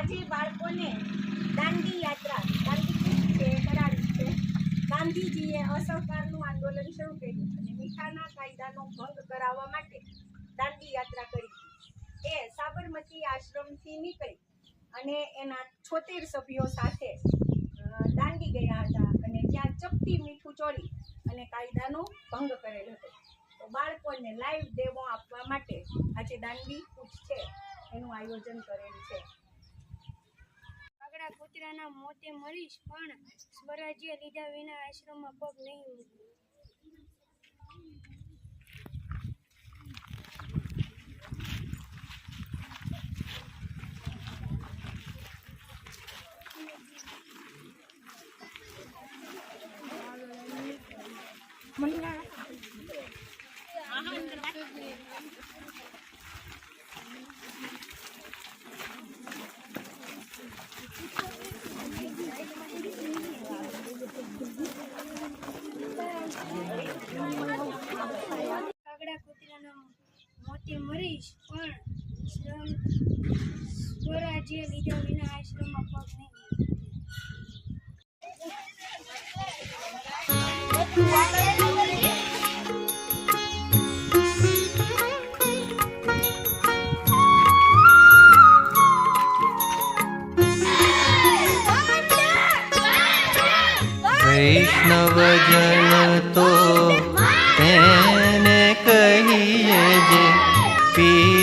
આજે બાળકોને દાંડી યાત્રા, દાંડી કરાવી છે ગાંધીજીએ અસહકારનું આંદોલન શરૂ કર્યું અને મીઠાના કાયદાનો ભંગ કરાવવા માટે દાંડી યાત્રા કરી. એ સાબરમતી આશ્રમથી નીકળી અને એના છોતેર સભ્યો સાથે દાંડી ગયા હતા અને ત્યાં ચપટી મીઠું ચોરી અને કાયદાનો ભંગ કરેલ હતો. તો બાળકોને લાઈવ ડેમો આપવા માટે આજે દાંડી કૂચ છે, એનું આયોજન કરેલ છે. કાગડા કૂતરાના મોતે મરીશ પણ સ્વરાજ્ય લીધા વિના આશ્રમમાં પગ નહીં મૂકું કાગડા મોતે મરીશ પણ શ્રમ સ્વરાજ્ય લીધા વિના આશ્રમમાં પગ નહીં મૂકું વૈષ્ણવજન તો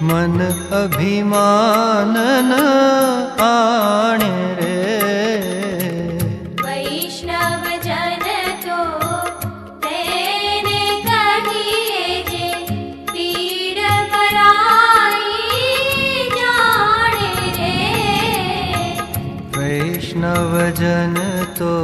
મન અભિમાન આણે રે વૈષ્ણવજન તો તેને કહીએ જે પીડ પરાઈ જાણે રે વૈષ્ણવજન તો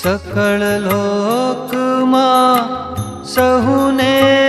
સકળ લોકમાં સહુને